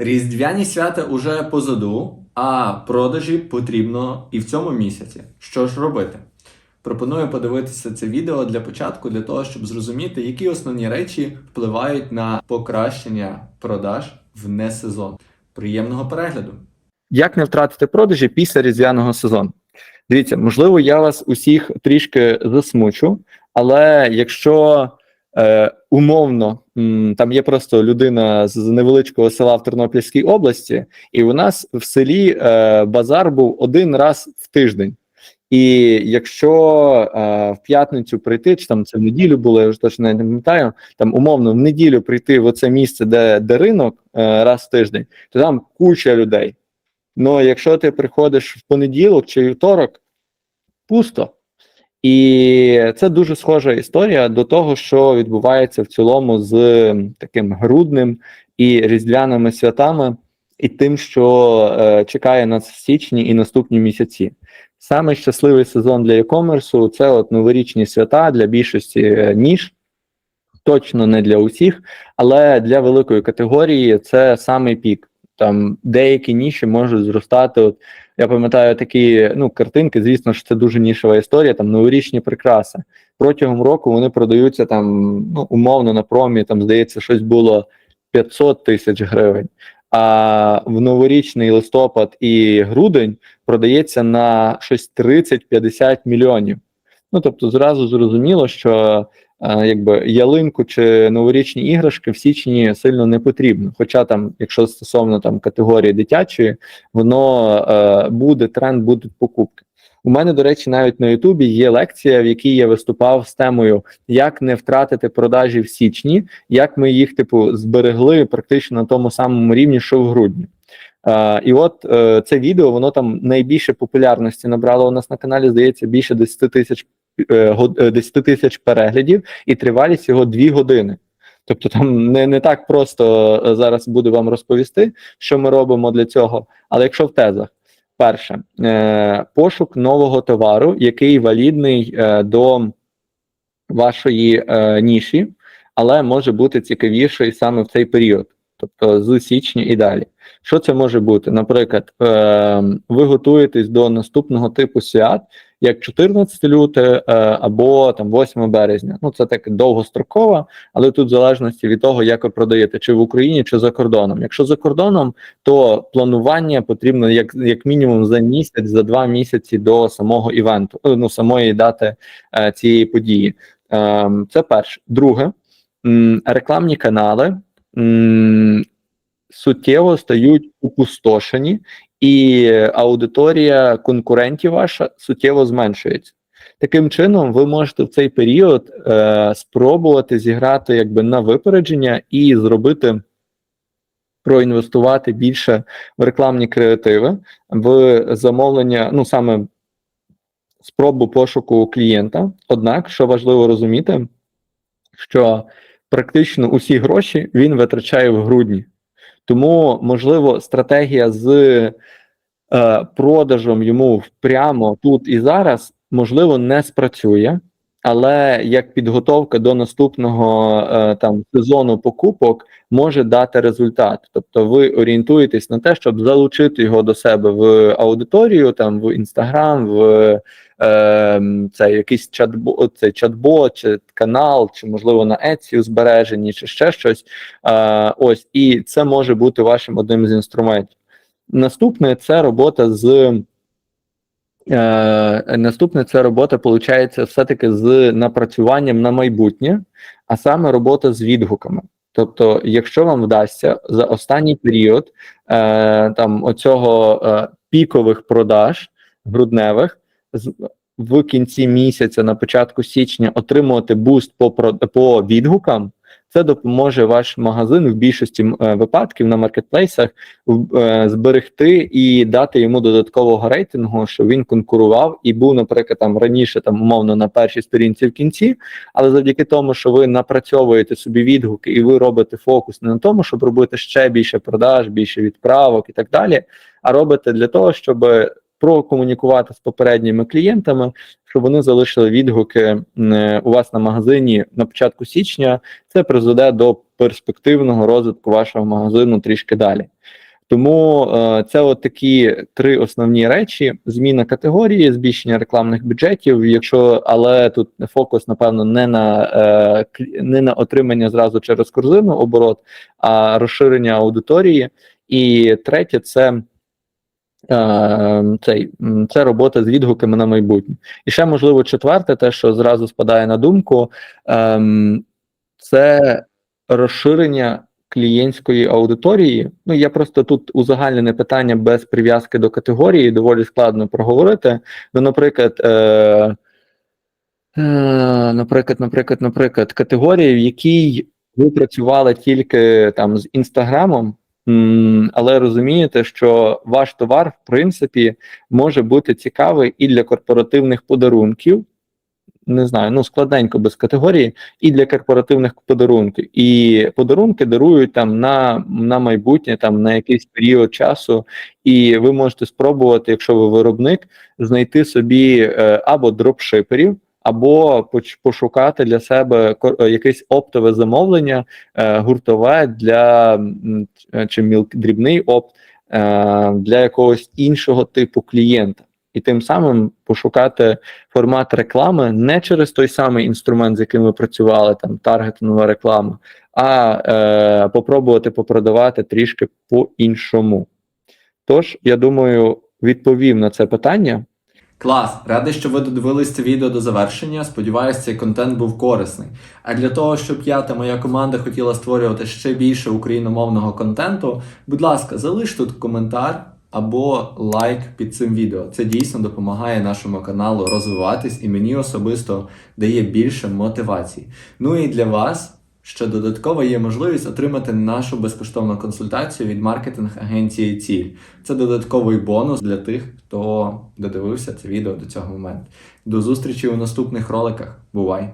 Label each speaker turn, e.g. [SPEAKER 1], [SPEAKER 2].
[SPEAKER 1] Різдвяні свята уже позаду, а продажі потрібно і в цьому місяці. Що ж робити? Пропоную подивитися це відео для початку, для того, щоб зрозуміти, які основні речі впливають на покращення продаж в несезон. Приємного перегляду!
[SPEAKER 2] Як не втратити продажі після різдвяного сезону? Дивіться, можливо, я вас усіх трішки засмучу, але якщо е, умовно м, там є просто людина з невеличкого села в Тернопільській області, і у нас в селі е, базар був один раз в тиждень. І якщо е, в п'ятницю прийти, чи там це в неділю було, я вже точно не пам'ятаю, там умовно в неділю прийти в оце місце, де, де ринок е, раз в тиждень, то там куча людей. Ну, якщо ти приходиш в понеділок чи вівторок, пусто. І це дуже схожа історія до того, що відбувається в цілому з таким грудним і різдвяними святами, і тим, що е, чекає нас в січні і наступні місяці. Саме щасливий сезон для e-commerce – це от новорічні свята для більшості е, ніж, точно не для усіх, але для великої категорії це самий пік. Там деякі ніші можуть зростати. От я пам'ятаю такі ну картинки. Звісно ж, це дуже нішова історія. Там новорічні прикраси протягом року вони продаються там ну умовно на промі. Там здається, щось було 500 тисяч гривень. А в новорічний листопад і грудень продається на щось 30-50 мільйонів. Ну тобто, зразу зрозуміло, що якби ялинку чи новорічні іграшки в січні сильно не потрібно. Хоча там, якщо стосовно там категорії дитячої, воно е, буде тренд, будуть покупки. У мене, до речі, навіть на Ютубі є лекція, в якій я виступав з темою, як не втратити продажі в січні, як ми їх типу зберегли практично на тому самому рівні, що в грудні. Е, і от е, це відео воно там найбільше популярності набрало у нас на каналі. Здається, більше 10 тисяч 10 тисяч переглядів, і тривалість його 2 години. Тобто, там не, не так просто е, зараз буду вам розповісти, що ми робимо для цього. Але якщо в тезах, перше, е, пошук нового товару, який валідний е, до вашої е, ніші, але може бути цікавіший саме в цей період, тобто з січня і далі. Що це може бути? Наприклад, е, ви готуєтесь до наступного типу свят, як 14 люте е, або там 8 березня. Ну це так довгостроково, але тут в залежності від того, як ви продаєте, чи в Україні, чи за кордоном. Якщо за кордоном, то планування потрібно як, як мінімум за місяць, за два місяці до самого івенту, е, ну самої дати е, цієї події. Е, це перше. Друге, рекламні канали. суттєво стають упустошені, і аудиторія конкурентів ваша суттєво зменшується. Таким чином, ви можете в цей період е, спробувати зіграти якби на випередження і зробити проінвестувати більше в рекламні креативи, в замовлення, ну саме спробу пошуку клієнта. Однак, що важливо розуміти, що практично усі гроші він витрачає в грудні. Тому, можливо, стратегія з е, продажем йому прямо тут і зараз, можливо, не спрацює, але як підготовка до наступного е, там сезону покупок може дати результат. Тобто, ви орієнтуєтесь на те, щоб залучити його до себе в аудиторію, там в інстаграм, в е, це якийсь чат-бот, це чат-бот, чи канал, чи можливо на Etsy збережені, чи ще щось. Е, ось і це може бути вашим одним з інструментів. Наступне це робота з. Е, наступне це робота, виходить, все-таки з напрацюванням на майбутнє, а саме робота з відгуками. Тобто, якщо вам вдасться за останній період е, там оцього е, пікових продаж грудневих з- в кінці місяця, на початку січня, отримувати буст по, по відгукам, це допоможе ваш магазин в більшості е, випадків на маркетплейсах е, зберегти і дати йому додаткового рейтингу, щоб він конкурував і був, наприклад, там раніше там умовно на першій сторінці в кінці, але завдяки тому, що ви напрацьовуєте собі відгуки і ви робите фокус не на тому, щоб робити ще більше продаж, більше відправок і так далі, а робите для того, щоб прокомунікувати з попередніми клієнтами, щоб вони залишили відгуки у вас на магазині на початку січня. Це призведе до перспективного розвитку вашого магазину трішки далі. Тому е, це от такі три основні речі: зміна категорії, збільшення рекламних бюджетів. Якщо але тут фокус, напевно, не на е, не на отримання зразу через корзину оборот, а розширення аудиторії. І третє це. Е, Цей, це робота з відгуками на майбутнє. І ще, можливо, четверте, те, що зразу спадає на думку, ем, це розширення клієнтської аудиторії. Ну, я просто тут узагальнене питання без прив'язки до категорії, доволі складно проговорити. Ну, наприклад, е, е, наприклад, наприклад, наприклад, категорія, в якій ви працювали тільки там з інстаграмом. Але розумієте, що ваш товар, в принципі, може бути цікавий і для корпоративних подарунків, не знаю, ну складненько без категорії, і для корпоративних подарунків. І подарунки дарують там на, на майбутнє, там на якийсь період часу, і ви можете спробувати, якщо ви виробник, знайти собі е, або дропшиперів. Або пошукати для себе е, якесь оптове замовлення, е, гуртове для е, чи мілк дрібний опт для якогось іншого типу клієнта, і тим самим пошукати формат реклами не через той самий інструмент, з яким ви працювали, там таргетингова реклама, а е, попробувати попродавати трішки по-іншому. Тож, я думаю, відповів на це питання.
[SPEAKER 1] Клас! Радий, що ви додивились це відео до завершення. Сподіваюсь, цей контент був корисний. А для того, щоб я та моя команда хотіла створювати ще більше україномовного контенту, будь ласка, залиш тут коментар або лайк під цим відео. Це дійсно допомагає нашому каналу розвиватись і мені особисто дає більше мотивації. Ну і для вас. Ще додатково є можливість отримати нашу безкоштовну консультацію від маркетинг-агенції Ціль. Це додатковий бонус для тих, хто додивився це відео до цього моменту. До зустрічі у наступних роликах. Бувай!